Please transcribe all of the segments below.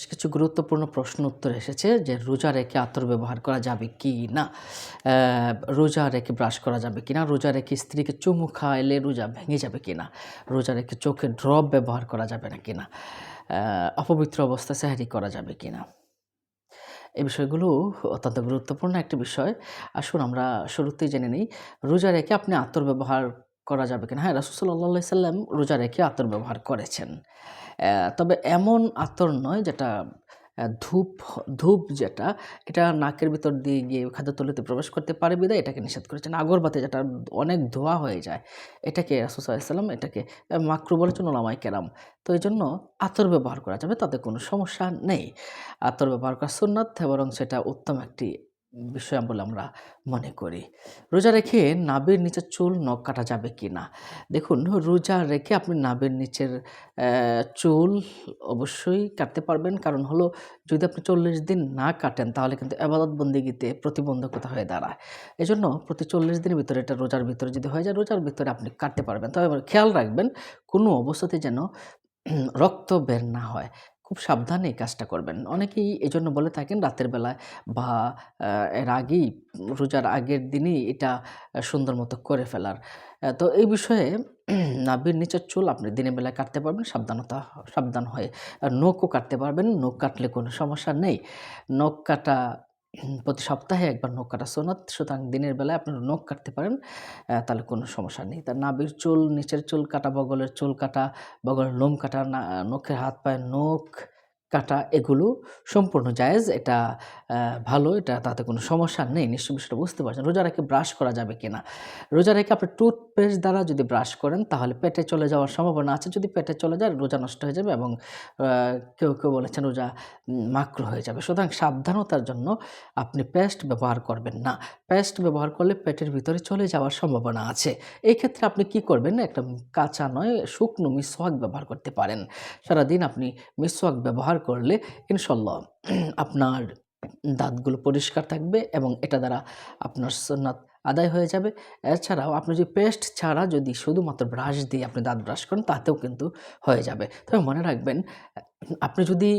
বেশ কিছু গুরুত্বপূর্ণ প্রশ্ন উত্তর এসেছে যে রোজা রেখে আতর ব্যবহার করা যাবে কি না? রোজা রেখে ব্রাশ করা যাবে কি না? রোজা রেখে স্ত্রীকে চুমু খাইলে রোজা ভেঙে যাবে কি না? রোজা রেখে চোখে ড্রপ ব্যবহার করা যাবে না কি না? অপবিত্র অবস্থা সাহারি করা যাবে কি না? এই বিষয়গুলো অত্যন্ত গুরুত্বপূর্ণ একটি বিষয়। আসুন আমরা শুরুতেই জেনে নিই, রোজা রেখে আপনি আতর ব্যবহার করা যাবে কিনা হ্যাঁ রাসুসাল্লাহ সাল্লাম রোজা রেখে আতর ব্যবহার করেছেন। তবে এমন আতর নয় যেটা ধূপ ধূপ যেটা, এটা নাকের ভিতর দিয়ে গিয়ে খাদ্য খাদ্যতলিতে প্রবেশ করতে পারে, বিদায়। এটাকে নিষেধ করেছেন আগরবাতি, যেটা অনেক ধোয়া হয়ে যায়। এটাকে রাসুসাল্লাম এটাকে মাকরু বলেছেন ওলামাই কেরাম। তো এই জন্য আতর ব্যবহার করা যাবে, তাতে কোনো সমস্যা নেই। আতর ব্যবহার করা সুন্নাত বরং সেটা উত্তম একটি বিষয় বলে আমরা মনে করি। রোজা রেখে নাবির নিচের চুল নখ কাটা যাবে কি না দেখুন, রোজা রেখে আপনি নাবির নিচের চুল অবশ্যই কাটতে পারবেন। কারণ হলো, যদি আপনি চল্লিশ দিন না কাটেন, তাহলে কিন্তু আবাদত বন্দিগিতে প্রতিবন্ধকতা হয়ে দাঁড়ায়। এজন্য প্রতি চল্লিশ দিনের ভিতরে এটা রোজার ভিতরে যদি হয়ে যায়, রোজার ভিতরে আপনি কাটতে পারবেন। তবে খেয়াল রাখবেন, কোনো অবস্থাতে যেন রক্ত বের না হয়। খুব সাবধানে কাজটা করবেন। অনেকেই এই জন্য বলে থাকেন রাতের বেলায় বা এর আগেই, রোজার আগের দিনই এটা সুন্দর মতো করে ফেলার। তো এই বিষয়ে নাভির নিচের চুল আপনি দিনের বেলায় কাটতে পারবেন, সাবধানতা, সাবধান হয়ে আর নখও কাটতে পারবেন। নখ কাটলে কোনো সমস্যা নেই। নখ কাটা প্রতি সপ্তাহে একবার নখ কাটা। সোনাত সুতরাং দিনের বেলায় আপনারা নখ কাটতে পারেন তাহলে কোনো সমস্যা নেই। তার নাবির চুল, নিচের চুল কাটা, বগলের চুল কাটা, বগলের লোম কাটা, না, নখের হাত, পায়ের নখ কাটা এগুলো সম্পূর্ণ জায়েজ, এটা ভালো, এটা তাতে কোনো সমস্যা নেই নিশ্চয় বিষয়টা বুঝতে পারছেন। রোজা রেখে ব্রাশ করা যাবে কি না রোজা রেখে আপনি টুথপেস্ট দ্বারা যদি ব্রাশ করেন, তাহলে পেটে চলে যাওয়ার সম্ভাবনা আছে। যদি পেটে চলে যায়, রোজা নষ্ট হয়ে যাবে এবং কেউ কেউ বলেছেন রোজা মাকরু হয়ে যাবে। সুতরাং সাবধানতার জন্য আপনি পেস্ট ব্যবহার করবেন না। পেস্ট ব্যবহার করলে পেটের ভিতরে চলে যাওয়ার সম্ভাবনা আছে। এই ক্ষেত্রে আপনি কি করবেন? একটা কাঁচা নয়, শুকনো মিসওয়াক ব্যবহার করতে পারেন। সারাদিন আপনি মিসওয়াক ব্যবহার করলে ইনশাল্লাহ আপনার দাঁতগুলো পরিষ্কার থাকবে এবং এটা দ্বারা আপনার সুন্নাত আদায় হয়ে যাবে। এছাড়াও আপনি যদি পেস্ট ছাড়া যদি শুধুমাত্র ব্রাশ দিয়ে আপনি দাঁত ব্রাশ করেন, তাতেও কিন্তু হয়ে যাবে। তবে মনে রাখবেন, আপনি যদি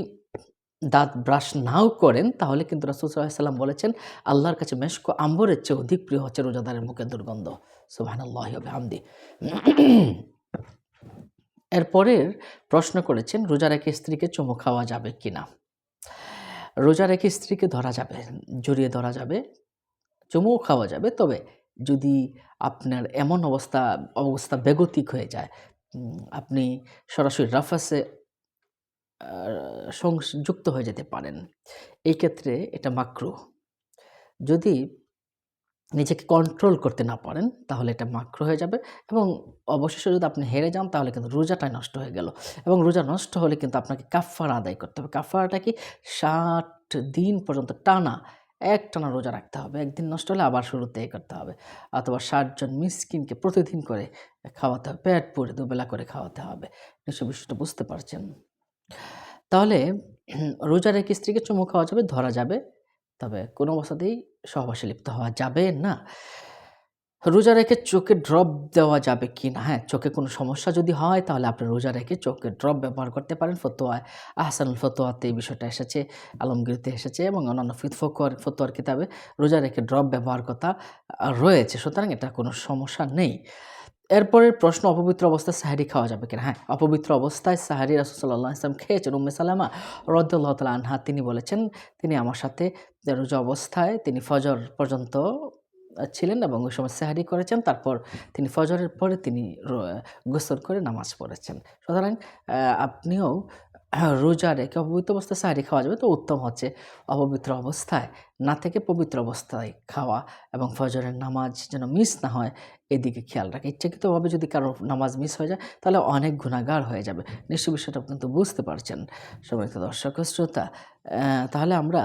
দাঁত ব্রাশ নাও করেন, তাহলে কিন্তু রাসুল সাল্লাম বলেছেন, আল্লাহর কাছে মেশকো আম্বরের চেয়ে অধিক প্রিয় হচ্ছে রোজাদারের মুখে দুর্গন্ধ। সুবহানাল্লাহ হামদি এরপরের প্রশ্ন করেছেন, রোজা রেখে স্ত্রীকে চুমু খাওয়া যাবে কি না রোজা রেখে স্ত্রীকে ধরা যাবে, জড়িয়ে ধরা যাবে, চুমুও খাওয়া যাবে। তবে যদি আপনার এমন অবস্থা অবস্থা বেগতিক হয়ে যায় আপনি সরাসরি রাফাসে সংযুক্ত হয়ে যেতে পারেন। এই ক্ষেত্রে এটা মাকরু। যদি নিজেকে কন্ট্রোল করতে না পারেন তাহলে এটা মাকরু হয়ে যাবে এবং অবশেষে যদি আপনি হেরে যান তাহলে কিন্তু রোজাটাই নষ্ট হয়ে গেল এবং রোজা নষ্ট হলে কিন্তু আপনাকে কাফারা আদায় করতে হবে। কাফারাটা কি? ষাট দিন পর্যন্ত টানা এক টানা রোজা রাখতে হবে। একদিন নষ্ট হলে আবার শুরুতেই করতে হবে। অথবা ষাটজন মিসকিনকে প্রতিদিন করে খাওয়াতে হবে পেট পুরে দুবেলা করে খাওয়াতে হবে। নিশ্চয় বিষয়টা বুঝতে পারছেন। তাহলে উম, রোজা রেখে স্ত্রীকে চুমু খাওয়া যাবে ধরা যাবে। তবে কোনো অবস্থাতেই সহবাসে লিপ্ত হওয়া যাবে না। রোজা রেখে চোখে ড্রপ দেওয়া যাবে কি না? হ্যাঁ চোখে কোনো সমস্যা যদি হয়, তাহলে আপনি রোজা রেখে চোখে ড্রপ ব্যবহার করতে পারেন। ফতোয়ায় আহসানুল ফতোয়াতে এই বিষয়টা এসেছে, আলমগীরতে এসেছে এবং অন্যান্য ফিত ফকর ফতোয়ার কিতাবে রোজা রেখে ড্রপ ব্যবহার কথা রয়েছে। সুতরাং এটা কোনো সমস্যা নেই। এরপরের প্রশ্ন, অপবিত্র অবস্থায় সাহারি খাওয়া যাবে কিনা? হ্যাঁ অপবিত্র অবস্থায় সাহারি রাসুসাল্লাহ ইসলাম খেয়েছেন। উম্মে সালামা রদ্দুল্লাহ তালা আনহা তিনি বলেছেন, তিনি আমার সাথে রোজা অবস্থায় তিনি ফজর পর্যন্ত ছিলেন এবং ওই সময় সাহারি করেছেন। তারপর তিনি ফজরের পরে তিনি গোসল করে নামাজ পড়েছেন। সুতরাং আপনিও রোজা রেখে অপবিত্র অবস্থায় সাহারি খাওয়া যাবে? তো উত্তম হচ্ছে অপবিত্র অবস্থায়। না থেকে পবিত্র অবস্থায় খাওয়া এবং ফজরের নামাজ যেন মিস না হয়, এদিকে খেয়াল রাখে। ইচ্ছাকৃতভাবে যদি কারও নামাজ মিস হয়ে যায়, তাহলে অনেক গুণাগার হয়ে যাবে। নিশ্চয় বিষয়টা কিন্তু বুঝতে পারছেন। সম্মানিত দর্শক শ্রোতা তাহলে আমরা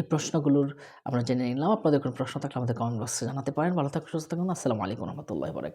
এই প্রশ্নগুলোর আমরা জেনে নিলাম। আপনাদের কোনো প্রশ্ন থাকলে আমাদের কমেন্ট বক্সে জানাতে পারেন। ভালো থাকুন, সুস্থ থাকুন। আসসালামু আলাইকুম রহমতুল্লাহ বরাকাত